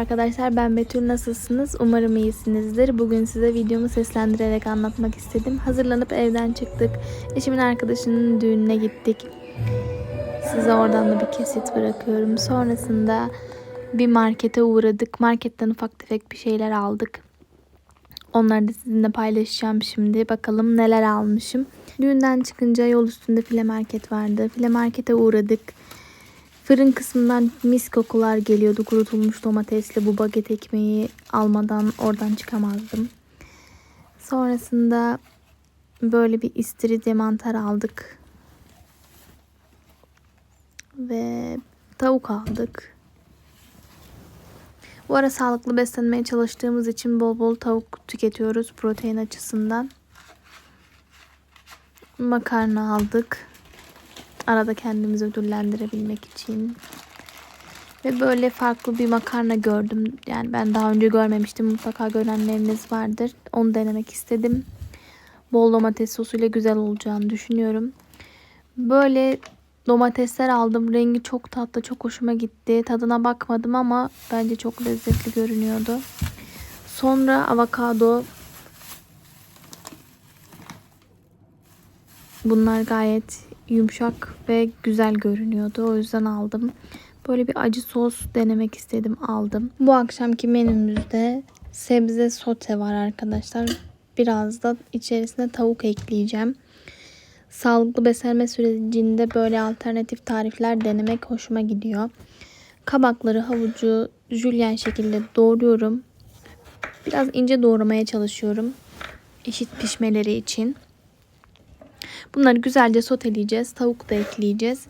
arkadaşlar ben Betül nasılsınız? Umarım iyisinizdir. Bugün size videomu seslendirerek anlatmak istedim. Hazırlanıp evden çıktık. Eşimin arkadaşının düğününe gittik. Size oradan da bir kesit bırakıyorum. Sonrasında bir markete uğradık. Marketten ufak tefek bir şeyler aldık. Onları da sizinle paylaşacağım şimdi. Bakalım neler almışım. Düğünden çıkınca yol üstünde file market vardı. File markete uğradık. Fırın kısmından mis kokular geliyordu. Kurutulmuş domatesli bu baget ekmeği almadan oradan çıkamazdım. Sonrasında böyle bir istiridye mantar aldık. Ve tavuk aldık. Bu ara sağlıklı beslenmeye çalıştığımız için bol bol tavuk tüketiyoruz protein açısından. Makarna aldık. Arada kendimizi ödüllendirebilmek için. Ve böyle farklı bir makarna gördüm. Yani ben daha önce görmemiştim. Mutlaka görenleriniz vardır. Onu denemek istedim. Bol domates sosuyla güzel olacağını düşünüyorum. Böyle domatesler aldım. Rengi çok tatlı, çok hoşuma gitti. Tadına bakmadım ama bence çok lezzetli görünüyordu. Sonra avokado. Bunlar gayet yumuşak ve güzel görünüyordu. O yüzden aldım. Böyle bir acı sos denemek istedim aldım. Bu akşamki menümüzde sebze sote var arkadaşlar. Biraz da içerisine tavuk ekleyeceğim. Sağlıklı beslenme sürecinde böyle alternatif tarifler denemek hoşuma gidiyor. Kabakları, havucu jülyen şekilde doğruyorum. Biraz ince doğramaya çalışıyorum. Eşit pişmeleri için. Bunları güzelce soteleyeceğiz. Tavuk da ekleyeceğiz.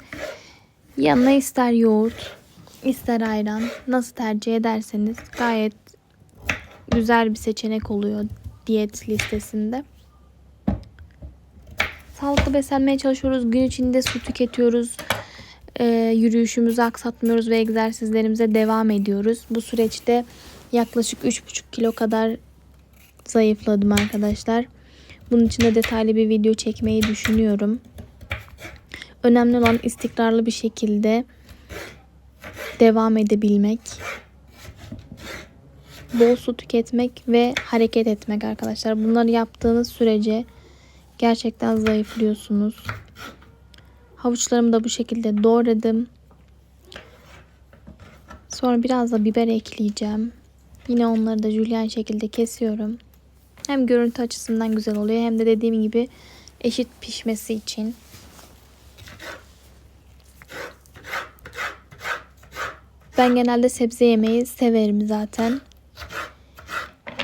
Yanına ister yoğurt, ister ayran nasıl tercih ederseniz gayet güzel bir seçenek oluyor diyet listesinde. Sağlıklı beslenmeye çalışıyoruz. Gün içinde su tüketiyoruz. Ee, yürüyüşümüzü aksatmıyoruz ve egzersizlerimize devam ediyoruz. Bu süreçte yaklaşık 3,5 kilo kadar zayıfladım arkadaşlar. Bunun için de detaylı bir video çekmeyi düşünüyorum. Önemli olan istikrarlı bir şekilde devam edebilmek. Bol su tüketmek ve hareket etmek arkadaşlar. Bunları yaptığınız sürece gerçekten zayıflıyorsunuz. Havuçlarımı da bu şekilde doğradım. Sonra biraz da biber ekleyeceğim. Yine onları da jülyen şekilde kesiyorum. Hem görüntü açısından güzel oluyor hem de dediğim gibi eşit pişmesi için. Ben genelde sebze yemeyi severim zaten.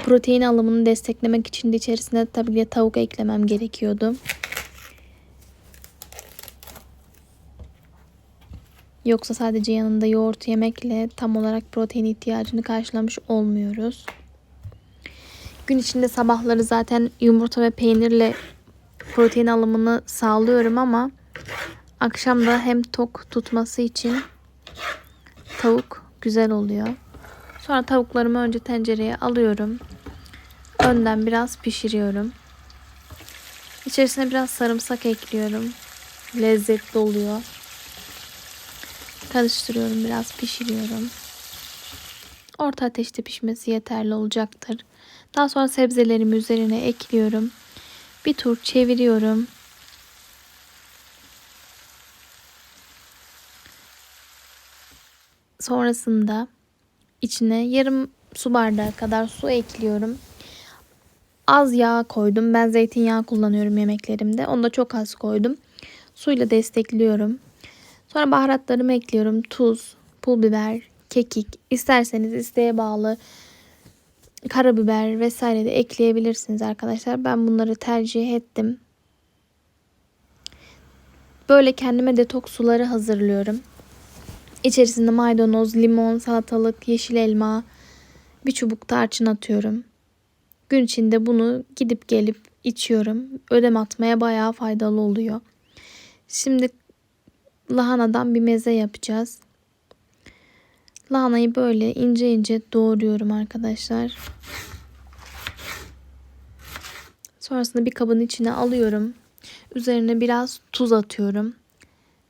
Protein alımını desteklemek için de içerisine tabii ki tavuk eklemem gerekiyordu. Yoksa sadece yanında yoğurt yemekle tam olarak protein ihtiyacını karşılamış olmuyoruz. Gün içinde sabahları zaten yumurta ve peynirle protein alımını sağlıyorum ama akşam da hem tok tutması için tavuk güzel oluyor. Sonra tavuklarımı önce tencereye alıyorum. Önden biraz pişiriyorum. İçerisine biraz sarımsak ekliyorum. Lezzetli oluyor. Karıştırıyorum biraz pişiriyorum. Orta ateşte pişmesi yeterli olacaktır. Daha sonra sebzelerimi üzerine ekliyorum. Bir tur çeviriyorum. Sonrasında içine yarım su bardağı kadar su ekliyorum. Az yağ koydum. Ben zeytinyağı kullanıyorum yemeklerimde. Onu da çok az koydum. Suyla destekliyorum. Sonra baharatlarımı ekliyorum. Tuz, pul biber, kekik. İsterseniz isteğe bağlı karabiber vesaire de ekleyebilirsiniz arkadaşlar. Ben bunları tercih ettim. Böyle kendime detoks suları hazırlıyorum. İçerisinde maydanoz, limon, salatalık, yeşil elma, bir çubuk tarçın atıyorum. Gün içinde bunu gidip gelip içiyorum. Ödem atmaya bayağı faydalı oluyor. Şimdi lahanadan bir meze yapacağız. Lahanayı böyle ince ince doğruyorum arkadaşlar. Sonrasında bir kabın içine alıyorum. Üzerine biraz tuz atıyorum.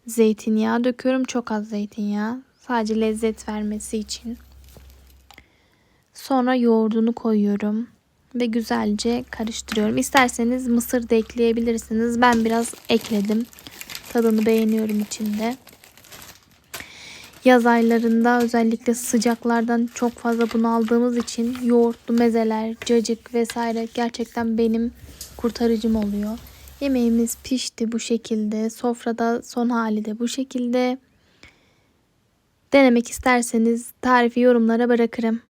Zeytinyağı döküyorum. Çok az zeytinyağı. Sadece lezzet vermesi için. Sonra yoğurdunu koyuyorum ve güzelce karıştırıyorum. İsterseniz mısır da ekleyebilirsiniz. Ben biraz ekledim. Tadını beğeniyorum içinde. Yaz aylarında özellikle sıcaklardan çok fazla bunaldığımız için yoğurtlu mezeler, cacık vesaire gerçekten benim kurtarıcım oluyor. Yemeğimiz pişti bu şekilde. Sofrada son hali de bu şekilde. Denemek isterseniz tarifi yorumlara bırakırım.